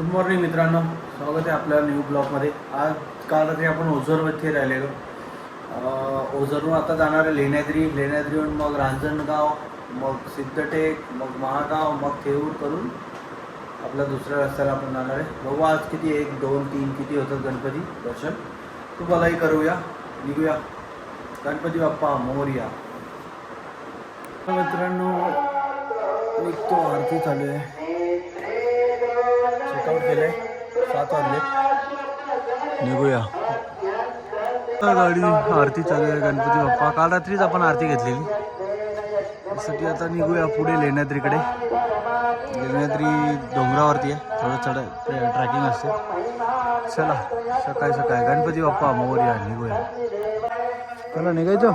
Good morning मित्रांनो. स्वागत आहे आपल्या न्यू ब्लॉगमध्ये आज काल रात्री आपण ओझरवरती राहिलेलो. अं, ओझरवरून आता जाणार आहे लेण्याद्री. लेण्याद्रीहून मग रांजणगाव मग सिद्धटेक मग महागाव मग थेऊर करून आपल्या दुसऱ्या रस्त्याला आपण जाणार आहे. बघू आज किती एक दोन तीन किती होतं गणपती दर्शन. तुम्हालाही करूया. निघूया. गणपती बाप्पा मोरया. मित्रांनो निघतो. आरती चालू आहे. वर्कआउट केलं आहे सात वाजले. निघूया. गाडी आरती चालू आहे गणपती बाप्पा. काल रात्रीच आपण आरती घेतलेली. त्यासाठी आता निघूया पुढे लेण्याद्रीकडे. लेण्याद्री डोंगरावरती आहे. थोडं चढ ट्रॅकिंग असते. चला सकाळी सकाळी गणपती बाप्पा मोर्या निघूया. चला निघायचं?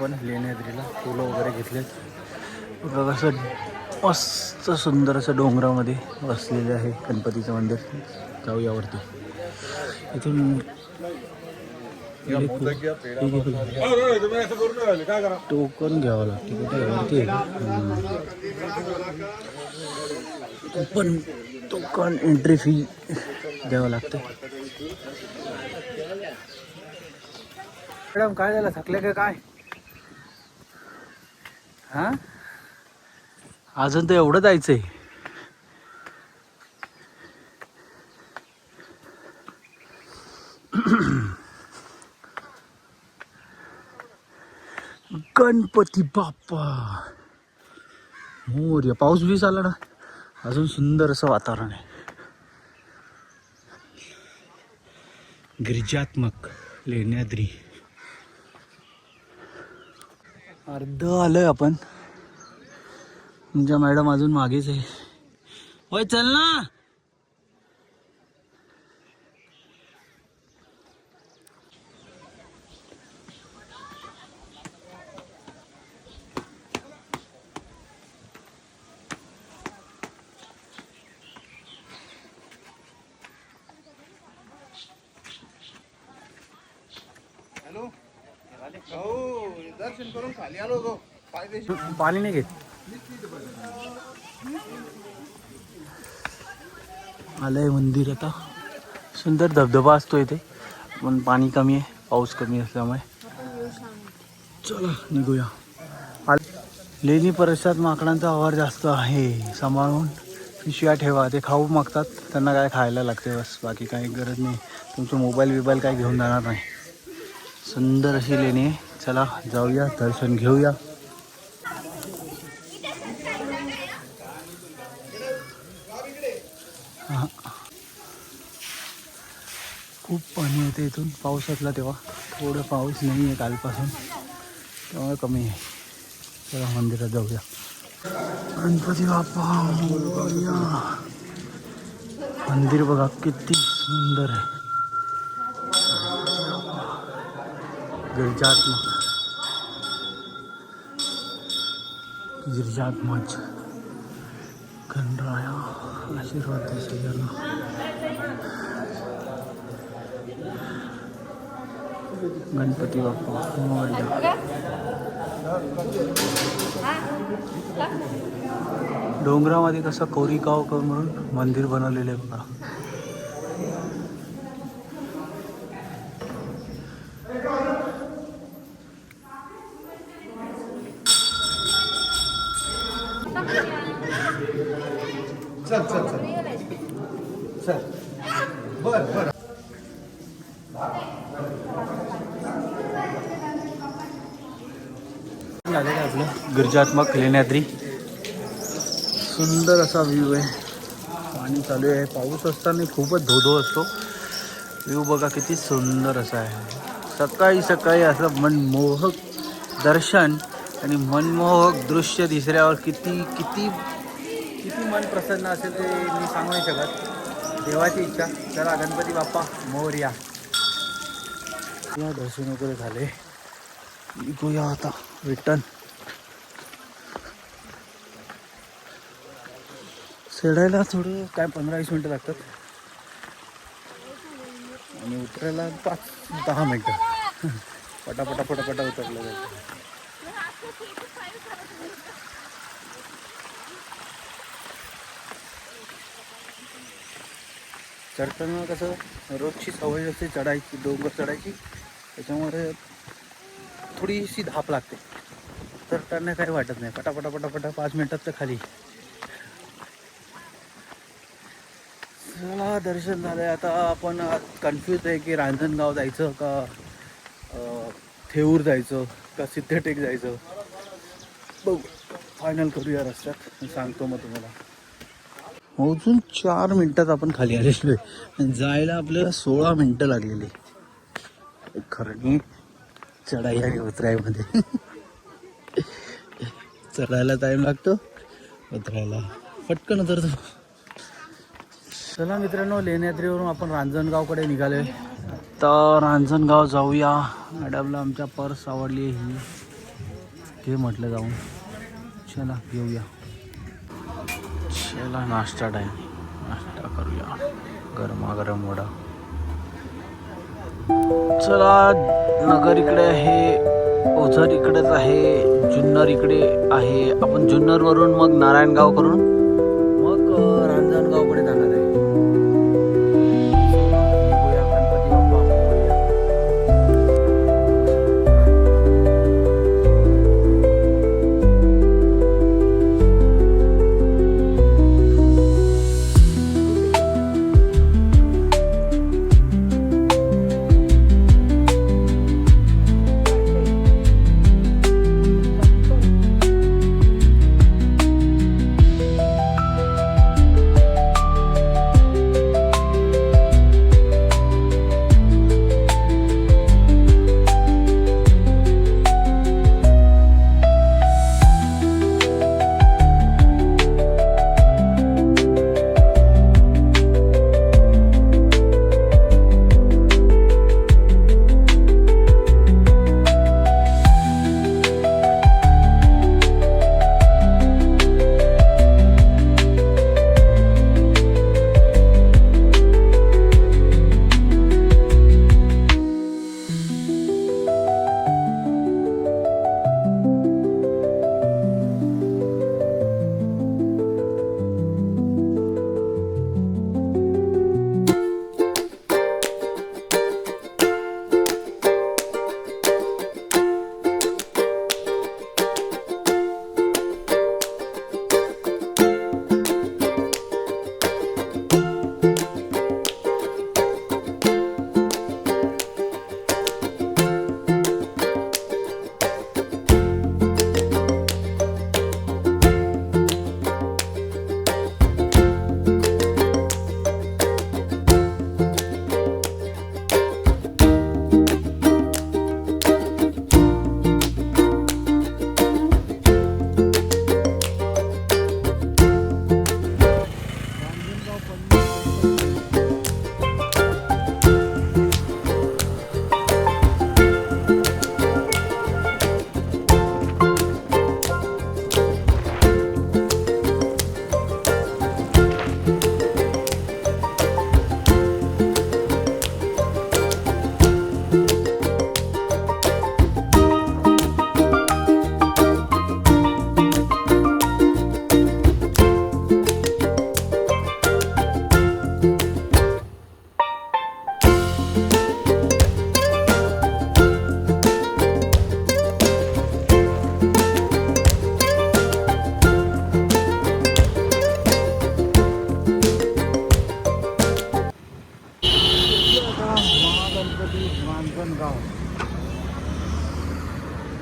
आपण लेण्याद्रीला फुलं वगैरे घेतले. बघा असं मस्त सुंदर असं डोंगरामध्ये वसलेले आहे गणपतीचं मंदिर. जाऊयावरती इथून टोकन घ्यावं लागते. कुठे वरती पण टोकन एंट्री फी द्यावं लागते. मॅडम काय झालं? थकले का काय? हा? अजून तर एवढं जायचंय. गणपती बाप्पा. मोर्या पाऊस बीस आला ना. अजून सुंदर असं वातावरण आहे. गिरिजात्मक लेण्याद्री. अर्ध आलोय आपण. तुमच्या मॅडम अजून मागेच आहे. होय चल ना हॅलो हो दर्शन करून खाली आलो होतो फायदेशीर पाणी नाही घेत. आलंय मंदिर आता. सुंदर धबधबा असतो इथे. पण पाणी कमी आहे पाऊस कमी असल्यामुळे. चला निघूया. लेणी परिसरात माकडांचा आवार जास्त आहे. सांभाळून पिशव्या ठेवा. ते खाऊ मागतात. त्यांना काय खायला लागते बस. बाकी काही गरज नाही. तुमचं मोबाईल बिबाईल काय घेऊन जाणार नाही. सुंदर अशी लेणी आहे. चला जाऊया. दर्शन घेऊया. पाणी येते इथून. पावसातला तेव्हा. थोडं पाऊस नाही कालपासून. त्यामुळे कमी आहे. चला, मंदिरात जाऊया. गणपती बाप्पा मंदिर बघा, किती सुंदर आहे. गिरिजात्मक गिरिजात्मक गणराया आशीर्वाद गणपती बाप्पा. मोरया. डोंगरामध्ये कसं कोरीगाव म्हणून मंदिर बनवलेलं आहे बघा चल चल चल चल बर बर झालेलं आहे आपलं गिरजात्मक लेण्याद्री. सुंदर असा व्ह्यू आहे. पाणी चालू आहे. पाऊस असताना खूपच धोधो असतो. व्ह्यू बघा किती सुंदर असा आहे. सकाळी सकाळी असं मनमोहक दर्शन आणि मनमोहक दृश्य दिसल्यावर किती किती किती मन प्रसन्न असेल ते मी सांगू नाही शकत. देवाची इच्छा. चला गणपती बाप्पा मोर्या या. दर्शन वगैरे झाले. निघूया आता. रिटर्न चढायला थोडं काय पंधरा वीस मिनटं लागतात. आणि उतरायला पाच दहा मिनटं. पटापटा पटापटा उतरलं जातं. चढताना कसं रोजची सवय असते चढायची डोंगर चढायची त्याच्यामुळे थोडीशी धाप लागते. तर त्यांना काही वाटत नाही. पटापटा पटापटा पाच मिनटात तर खाली. चला दर्शन झालंय. आता आपण कन्फ्यूज आहे की रांजणगाव जायचं का थेऊर जायचं का सिद्धटेक जायचं? बघू. फायनल करूया रस्त्यात. सांगतो मग तुम्हाला. अजून चार मिनिटात आपण खाली आलेलो आहे. जायला आपल्याला सोळा मिनिटं लागलेली खरं चढाई आणि उतरायमध्ये चढायला टाईम लागतो. उतरायला. पटकन उतरतो. चला मित्रांनो लेण्याद्रीवरून आपण रांजणगावकडे निघाले. तर रांजणगाव जाऊया. मॅडमला आमच्या पर्स आवडली ही. घे म्हटलं जाऊन. चला घेऊया. चला नाश्ता टाईम नाश्ता करूया. गरमागरम वडा. चला नगर इकडे आहे. ओझर इकडेच आहे. जुन्नर इकडे आहे. आपण जुन्नरवरून मग नारायणगाव करून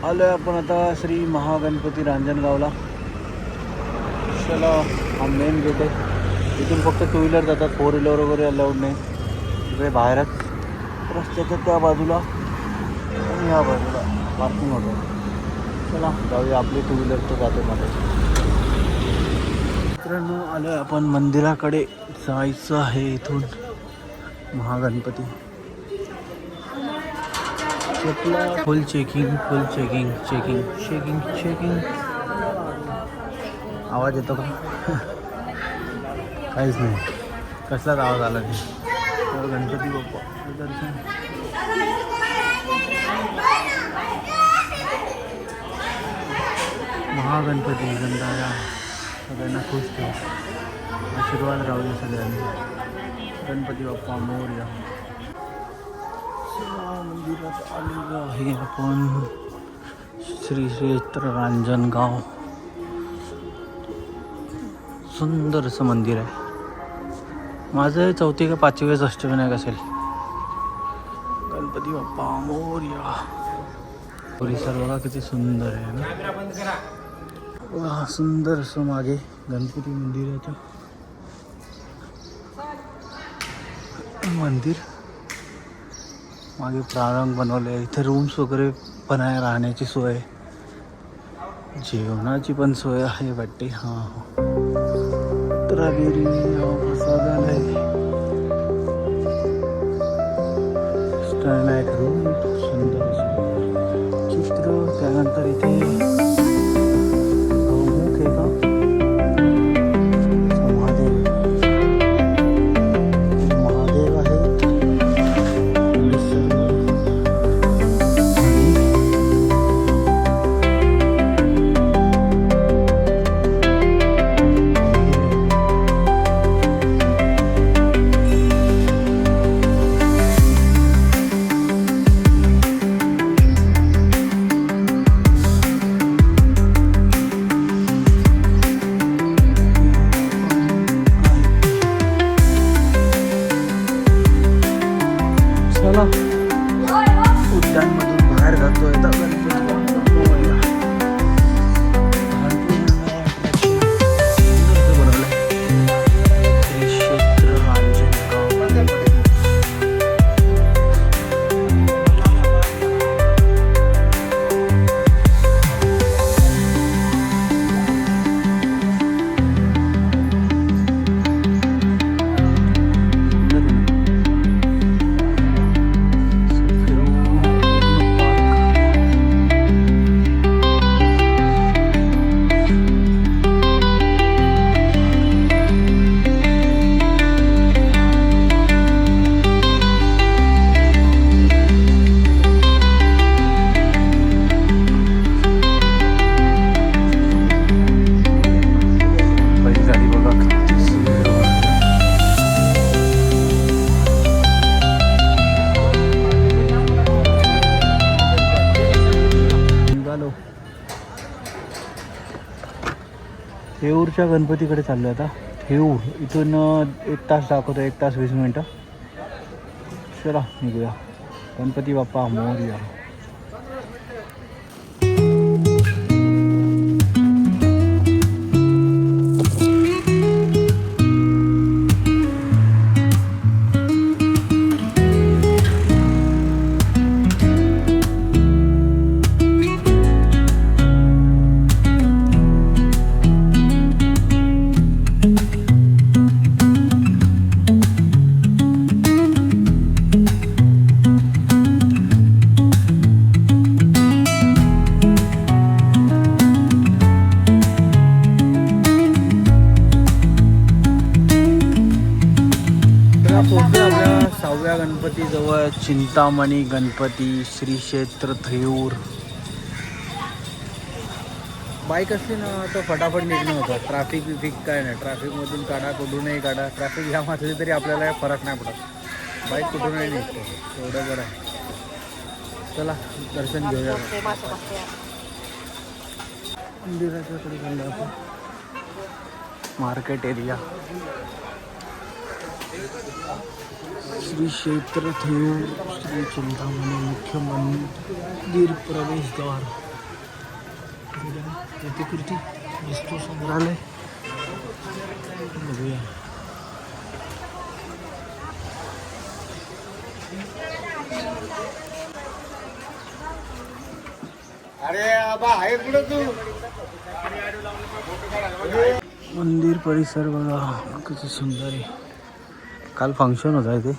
आलोय आपण आता श्री महागणपती रांजणगावला. चला हा मेन गेट आहे. इथून फक्त टू व्हीलर जातात फोर व्हीलर वगैरे अलाउड नाही. इकडे बाहेरच. रस्त्याच्या त्या बाजूला आणि ह्या बाजूला पार्किंग होतं चला जाऊया आपली टू व्हीलर तर जाते मध्ये मित्रांनो आहे आपण मंदिराकडे. जायचं आहे इथून Mahaganpati. Full checking full checking checking checking checking आवाज़ येतो का? काहीच नाही. कसलाच आवाज़ आला नाही. तर गणपती बाप्पा दर्शन. महागणपती गंधारा. सगळ्यांना खुश ठेव. आशीर्वाद राहू दे सगळ्यांनी. गणपती बाप्पा, मोर्या. मंदिरात आलेलो आहे आपण श्री क्षेत्र रांजणगाव. सुंदर असं मंदिर आहे. माझं चौथी का पाचवी वेळेस अष्टविनायक असेल. गणपती बाप्पा मोर्या. परिसर बघा किती सुंदर आहे ना. वा सुंदर असं मागे गणपती मंदिराचं मंदिर. मागे प्रारंभ बनवले. इथे रूम्स वगैरे पण आहे राहण्याची सोय. जेवणाची पण सोय आहे वाटते. हां उत्त्रागिरी स्टँड स्टॅलाइट रूम सुंदर चित्र. त्यानंतर इथे उद्यानमधून बाहेर जातोय. थेऊरच्या गणपतीकडे चाललो आता. हेऊ इथून एक तास दाखवतो एक तास वीस मिनटं. चला निघूया. गणपती बाप्पा मोर्या. गणपतीजवळ चिंतामणी गणपती श्री क्षेत्र थेऊर बाईक असली ना तर फटाफट निघणं होतं. ट्रॅफिक बिफिक काय नाही. ट्रॅफिकमधून काढा कुठूनही काढा. ट्रॅफिक जाम असली तरी आपल्याला फरक नाही पडत. बाईक कुठूनही निघतो. एवढं बरं आहे. चला दर्शन घेऊया. मंदिराच्याकडे मार्केट एरिया श्री क्षेत्र थेऊर श्री चिंतामणी मुख्य मंदिर प्रवेशद्वार. प्रतिकृती वस्तू संग्रहालय. बघूया. अरे आबा आहे कुठं तू? मंदिर परिसर बघा किती सुंदर आहे. काल फंक्शन होता इथे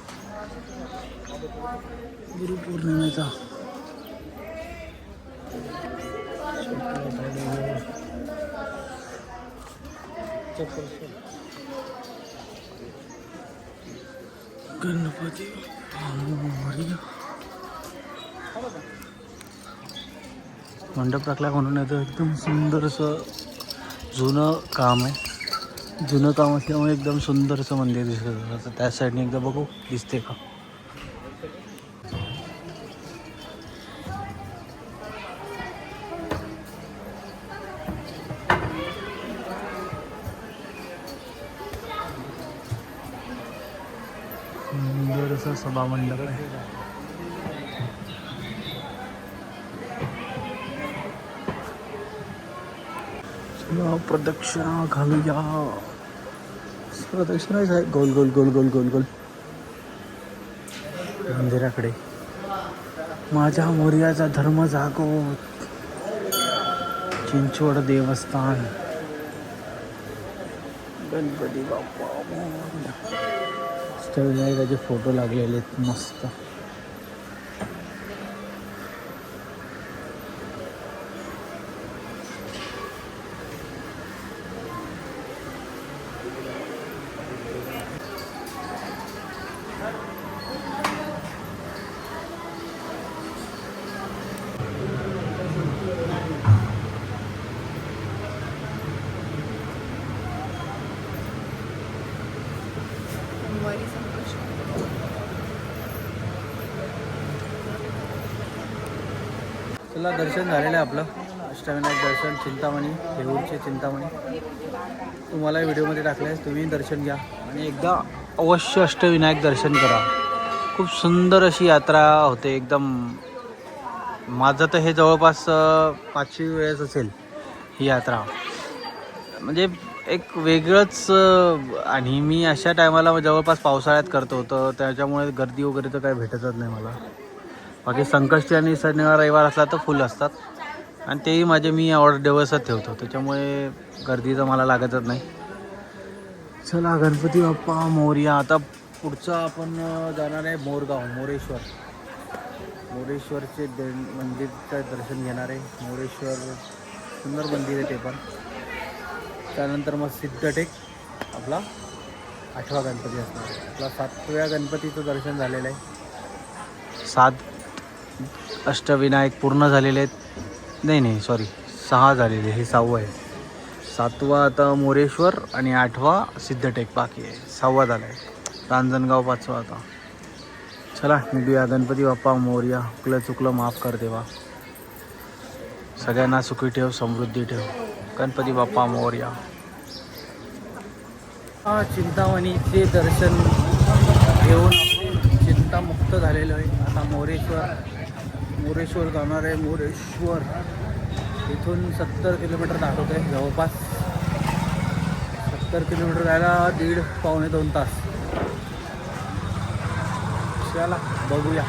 गुरुपौर्णिमेचा. गणपती मंडप टाकला म्हणून येतं एकदम सुंदर असं जुनं काम आहे. जुनं काम असल्यामुळे एकदम सुंदर असं मंदिर दिसत. आता त्या साईडने एकदा बघू, दिसते का? सुंदर सभा मंडप आहे. प्रदक्षिणा घालूया. प्रदक्षिणाच आहे गोल गोल गोल गोल गोल गोल. मंदिराकडे. माझ्या मोर्याचा धर्म जागो चिंचवड देवस्थान. गणपती बाप्पा मोरया. फोटो लागलेले आहेत. मस्त. चला दर्शन झालेलं आहे आपलं. अष्टविनायक दर्शन चिंतामणी देऊरचे चिंतामणी. तुम्हाला व्हिडिओमध्ये टाकलं आहे तुम्ही दर्शन घ्या. आणि एकदा अवश्य अष्टविनायक दर्शन करा. खूप सुंदर अशी यात्रा होते एकदम. माझं तर हे जवळपास पाचशे वेळेस असेल ही यात्रा. म्हणजे एक वेगळंच आणि मी अशा टायमाला जवळपास पावसाळ्यात करतो तर त्याच्यामुळे गर्दी वगैरे तर काही भेटतच नाही मला. बाकी संकष्टी आणि शनिवार रविवार असला तर फुल असतात. आणि तेही माझे मी ऑर्डर दिवसात ठेवतो. त्याच्यामुळे गर्दी तर मला लागतच नाही. चला गणपती बाप्पा मोर्या. आता पुढचं आपण जाणार आहे मोरगाव मोरेश्वर. मोरेश्वरचे दे मंदिरचं दर्शन घेणार आहे. मोरेश्वर सुंदर मंदिर आहे ते पण. त्यानंतर मग सिद्धटेक आपला आठवा गणपती असणार आपला सातव्या गणपतीचं दर्शन झालेलं आहे. सात अष्टविनायक पूर्ण झालेले आहेत. नाही नाही सॉरी सहा झालेले हे सहावं आहे. सातवा आता मोरेश्वर आणि आठवा सिद्धटेक बाकी आहे. सहावा झाला आहे रांजणगाव पाचवा आता. चला निघूया. गणपती बाप्पा मोर्या चुकलं चुकलं माफ कर देवा. सगळ्यांना सुखी ठेव समृद्धी ठेव. गणपती बाप्पा मोर्या. हा चिंतामणीचे दर्शन घेऊन चिंतामुक्त झालेलो आहे. आता मोरेश्वर मोरेश्वर जाणार आहे मोरेश्वर. इथून सत्तर किलोमीटर दाखवत आहे जवळपास. सत्तर किलोमीटर जायला दीड पावणे दोन तास. चला बघूया.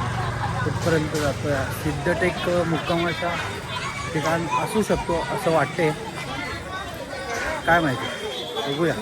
कुठपर्यंत जातोय सिद्धटेक मुक्कामाच्या ठिकाण असू शकतो असं वाटते काय माहिती? बघूया.